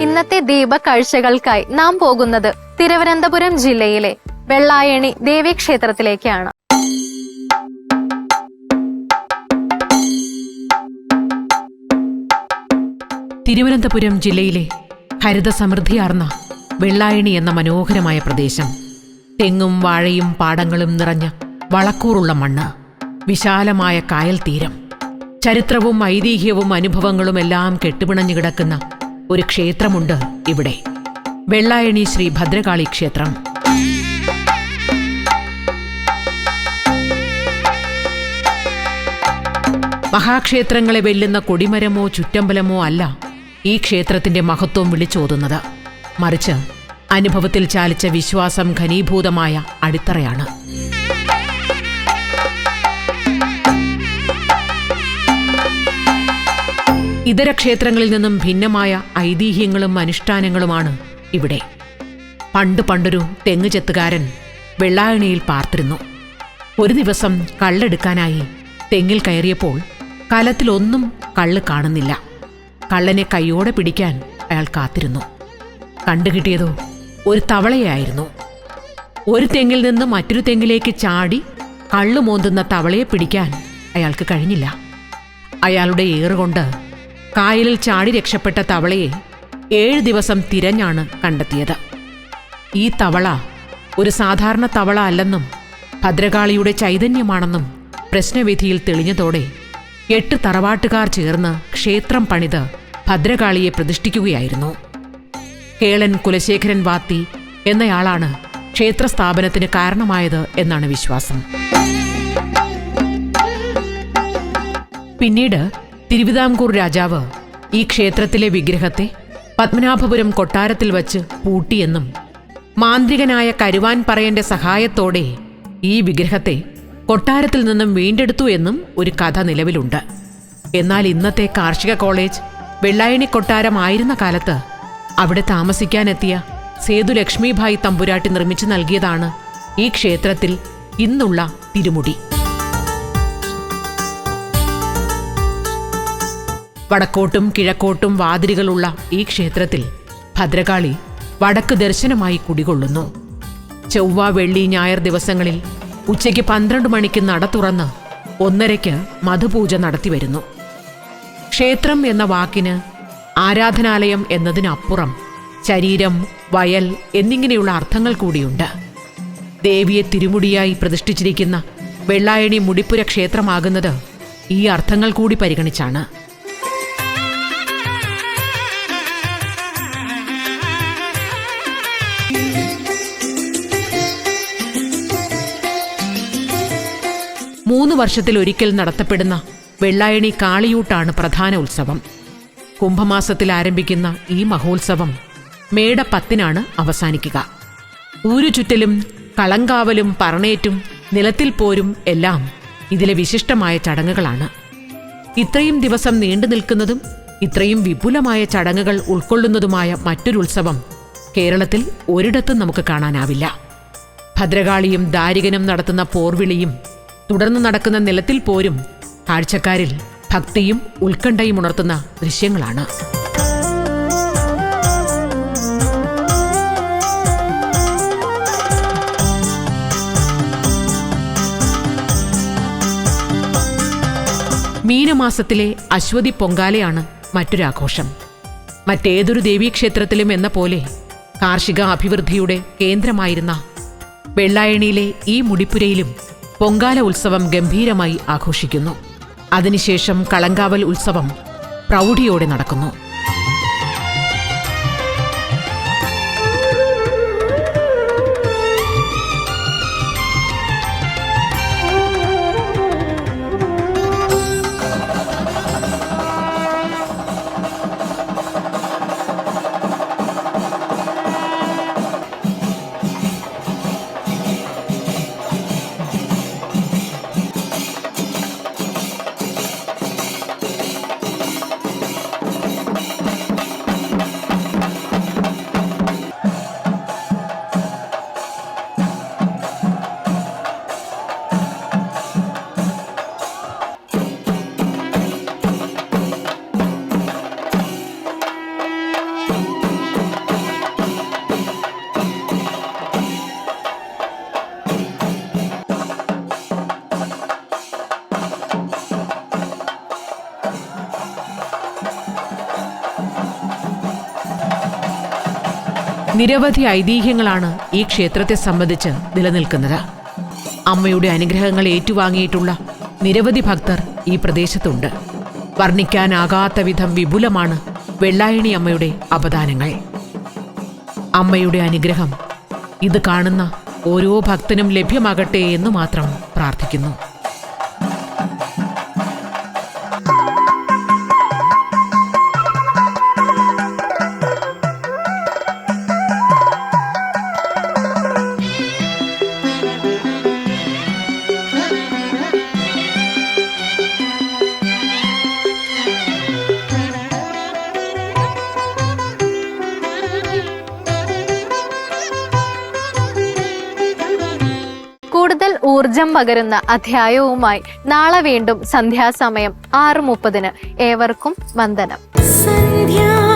ഇന്നത്തെ ദീപക്കാഴ്ചകൾക്കായി നാം പോകുന്നത് തിരുവനന്തപുരം ജില്ലയിലെ വെള്ളായണി ദേവീക്ഷേത്രത്തിലേക്കാണ്. തിരുവനന്തപുരം ജില്ലയിലെ ഹരിത ഹരിതസമൃദ്ധിയാർന്ന വെള്ളായണി എന്ന മനോഹരമായ പ്രദേശം. തെങ്ങും വാഴയും പാടങ്ങളും നിറഞ്ഞ വളക്കൂറുള്ള മണ്ണ് വിശാലമായ കായൽ തീരം. ചരിത്രവും ഐതിഹ്യവും അനുഭവങ്ങളും എല്ലാം കെട്ടുപിണഞ്ഞു കിടക്കുന്ന ഒരു ക്ഷേത്രമുണ്ട് ഇവിടെ. വെള്ളായണി ശ്രീ ഭദ്രകാളി ക്ഷേത്രം. മഹാക്ഷേത്രങ്ങളെ വെല്ലുന്ന കൊടിമരമോ ചുറ്റമ്പലമോ അല്ല ഈ ക്ഷേത്രത്തിന്റെ മഹത്വം വിളിച്ചോതുന്നത്. മറിച്ച് അനുഭവത്തിൽ ചാലിച്ച വിശ്വാസം ഘനീഭൂതമായ അടിത്തറയാണ്. ഇതര ക്ഷേത്രങ്ങളിൽ നിന്നും ഭിന്നമായ ഐതിഹ്യങ്ങളും അനുഷ്ഠാനങ്ങളുമാണ് ഇവിടെ. പണ്ട് പണ്ടൊരു തെങ്ങ് ചെത്തുകാരൻ വെള്ളായണിയിൽ പാർത്തിരുന്നു. ഒരു ദിവസം കള്ളെടുക്കാനായി തെങ്ങിൽ കയറിയപ്പോൾ കലത്തിലൊന്നും കള്ള് കാണുന്നില്ല. കള്ളനെ കൈയോടെ പിടിക്കാൻ അയാൾ കാത്തിരുന്നു. കണ്ടുകിട്ടിയതോ ഒരു തവളയായിരുന്നു. ഒരു തെങ്ങിൽ നിന്ന് മറ്റൊരു തെങ്ങിലേക്ക് ചാടി കള്ളു മോന്തുന്ന തവളയെ പിടിക്കാൻ അയാൾക്ക് കഴിഞ്ഞില്ല. അയാളുടെ ഏറുകൊണ്ട് കായലിൽ ചാടി രക്ഷപ്പെട്ട തവളയെ ഏഴ് ദിവസം തിരഞ്ഞാണ് കണ്ടെത്തിയത്. ഈ തവള ഒരു സാധാരണ തവള അല്ലെന്നും ഭദ്രകാളിയുടെ ചൈതന്യമാണെന്നും പ്രശ്നവിധിയിൽ തെളിഞ്ഞതോടെ എട്ട് തറവാട്ടുകാർ ചേർന്ന് ക്ഷേത്രം പണിത് ഭദ്രകാളിയെ പ്രതിഷ്ഠിക്കുകയായിരുന്നു. കേളൻ കുലശേഖരൻ വാത്തി എന്നയാളാണ് ക്ഷേത്രസ്ഥാപനത്തിന് കാരണമായത് എന്നാണ് വിശ്വാസം. പിന്നീട് തിരുവിതാംകൂർ രാജാവ് ഈ ക്ഷേത്രത്തിലെ വിഗ്രഹത്തെ പത്മനാഭപുരം കൊട്ടാരത്തിൽ വച്ച് പൂട്ടിയെന്നും മാന്ത്രികനായ കരുവാൻ പറയന്റെ സഹായത്തോടെ ഈ വിഗ്രഹത്തെ കൊട്ടാരത്തിൽ നിന്നും വീണ്ടെടുത്തു എന്നും ഒരു കഥ നിലവിലുണ്ട്. എന്നാൽ ഇന്നത്തെ കാർഷിക കോളേജ് വെള്ളായണി കൊട്ടാരമായിരുന്ന കാലത്ത് അവിടെ താമസിക്കാനെത്തിയ സേതു ലക്ഷ്മിഭായ് തമ്പുരാട്ടി നിർമ്മിച്ചു നൽകിയതാണ് ഈ ക്ഷേത്രത്തിൽ ഇന്നുള്ള തിരുമുടി. വടക്കോട്ടും കിഴക്കോട്ടും വാതിലുകളുള്ള ഈ ക്ഷേത്രത്തിൽ ഭദ്രകാളി വടക്ക് ദർശനമായി കുടികൊള്ളുന്നു. ചൊവ്വ വെള്ളി ഞായർ ദിവസങ്ങളിൽ ഉച്ചയ്ക്ക് പന്ത്രണ്ട് മണിക്ക് നട തുറന്ന് ഒന്നരയ്ക്ക് മധുപൂജ നടത്തിവരുന്നു ക്ഷേത്രം എന്ന വാക്കിന് ആരാധനാലയം എന്നതിനപ്പുറം ശരീരം വയൽ എന്നിങ്ങനെയുള്ള അർത്ഥങ്ങൾ കൂടിയുണ്ട്. ദേവിയെ തിരുമുടിയായി പ്രതിഷ്ഠിച്ചിരിക്കുന്ന വെള്ളായണി മുടിപ്പുര ക്ഷേത്രമാകുന്നത് ഈ അർത്ഥങ്ങൾ കൂടി പരിഗണിച്ചാണ്. വർഷത്തിൽ ഒരിക്കൽ നടത്തപ്പെടുന്ന വെള്ളായണി കാളിയൂട്ടാണ് പ്രധാന ഉത്സവം. കുംഭമാസത്തിൽ ആരംഭിക്കുന്ന ഈ മഹോത്സവം മേട പത്തിനാണ് അവസാനിക്കുക. ഊരുചുറ്റലും കളങ്കാവലും പറണേറ്റും നിലത്തിൽ പോരും എല്ലാം ഇതിലെ വിശിഷ്ടമായ ചടങ്ങുകളാണ്. ഇത്രയും ദിവസം നീണ്ടു നിൽക്കുന്നതും ഇത്രയും വിപുലമായ ചടങ്ങുകൾ ഉൾക്കൊള്ളുന്നതുമായ മറ്റൊരു ഉത്സവം കേരളത്തിൽ ഒരിടത്തും നമുക്ക് കാണാനാവില്ല. ഭദ്രകാളിയും ദാരികനും നടത്തുന്ന പോർവിളിയും തുടർന്ന് നടക്കുന്ന നിലത്തിൽ പോരും കാഴ്ചക്കാരിൽ ഭക്തിയും ഉത്കണ്ഠയും ഉണർത്തുന്ന ദൃശ്യങ്ങളാണ്. മീനമാസത്തിലെ അശ്വതി പൊങ്കാലയാണ് മറ്റൊരാഘോഷം. മറ്റേതൊരു ദേവീക്ഷേത്രത്തിലും എന്ന പോലെ കാർഷിക അഭിവൃദ്ധിയുടെ കേന്ദ്രമായിരുന്ന വെള്ളായണിയിലെ ഈ മുടിപ്പുരയിലും പൊങ്കാല ഉത്സവം ഗംഭീരമായി ആഘോഷിക്കുന്നു. അതിനുശേഷം കളങ്കാവൽ ഉത്സവം പ്രൗഢിയോടെ നടക്കുന്നു. നിരവധി ഐതിഹ്യങ്ങളാണ് ഈ ക്ഷേത്രത്തെ സംബന്ധിച്ച് നിലനിൽക്കുന്നത്. അമ്മയുടെ അനുഗ്രഹങ്ങൾ ഏറ്റുവാങ്ങിയിട്ടുള്ള നിരവധി ഭക്തർ ഈ പ്രദേശത്തുണ്ട്. വർണിക്കാനാകാത്ത വിധം വിപുലമാണ് വെള്ളായണി അമ്മയുടെ അപദാനങ്ങൾ അമ്മയുടെ അനുഗ്രഹം ഇത് കാണുന്ന ഓരോ ഭക്തനും ലഭ്യമാകട്ടെ എന്ന് മാത്രം പ്രാർത്ഥിക്കുന്നു. ഊർജം പകരുന്ന അധ്യായവുമായി നാളെ വീണ്ടും സന്ധ്യാസമയം ആറ് മുപ്പതിന് ഏവർക്കും വന്ദനം. സന്ധ്യാ